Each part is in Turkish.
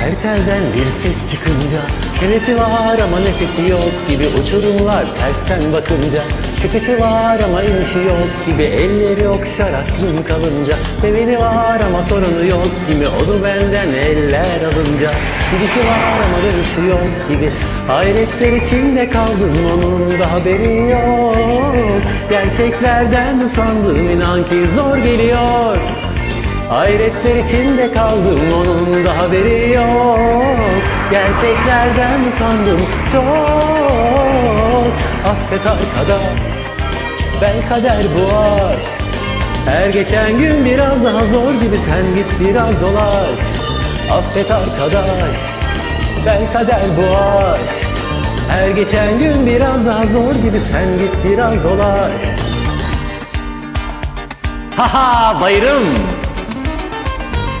Her telden bir ses çıkınca Nefesi var ama nefesi yok gibi Uçurumlar tersten bakınca Çıkışı var ama inişi yok gibi Elleri okşar aklım kalınca Seveni var ama sorunu yok gibi Onu benden eller alınca Gidişi var ama dönüşü yok gibi Hayretler içinde kaldım onun da haberi yok. Gerçeklerden usandım inan ki zor geliyor Hayretler içinde kaldım onun da haberi yok. Gerçeklerden usandım çok. Affet arkadaş ben kader bu aşk Her geçen gün biraz daha zor gibi sen git biraz dolaş. Affet arkadaş ben kader bu aşk Her geçen gün biraz daha zor gibi sen git biraz dolaş. Haha bayırım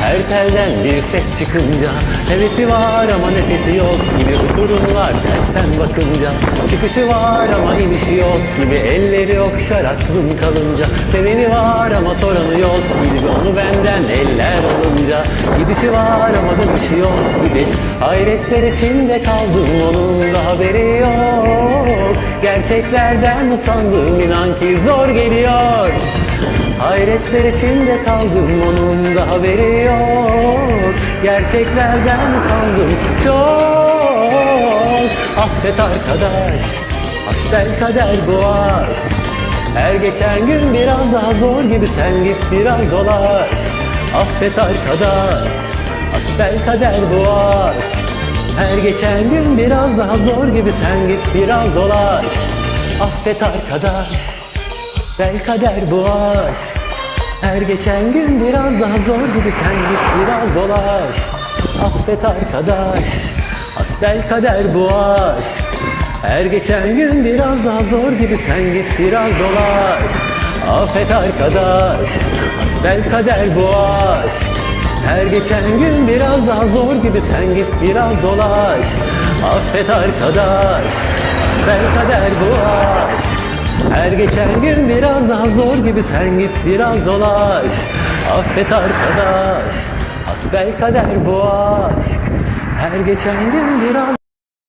Her telden bir ses çıkınca Hevesi var ama nefesi yok gibi Uçurumlar tersten bakınca. Çıkışı var ama inişi yok gibi Elleri okşar aklım kalınca. Seveni var ama soranı yok gibi Onu benden eller alınca. Gidişi var ama dönüşü yok gibi Hayretler içinde kaldım onun da haberi yok. Gerçeklerden usandım inan ki zor geliyor Hayretler içinde kaldım onun da haberi yok. Gerçeklerden usandım çok. Affet arkadaş Asbel kader bu aşk Her geçen gün biraz daha zor gibi sen git biraz dolaş. Affet arkadaş Asbel kader bu aşk her geçen gün biraz daha zor gibi sen git biraz dolaş. Affet arkadaş Bel kader bu aşk Her geçen gün biraz daha zor gibi sen git biraz dolaş. Affet arkadaş Asbel kader bu aşk Her geçen gün biraz daha zor gibi sen git biraz dolaş. Affet arkadaş Asbel kader bu aşk her geçen gün biraz daha zor gibi sen git biraz dolaş. Affet arkadaş Ben kader bu aşk Her geçen gün biraz daha zor gibi sen git biraz dolaş. Affet arkadaş Hasbel kader bu aşk. Her geçen gün biraz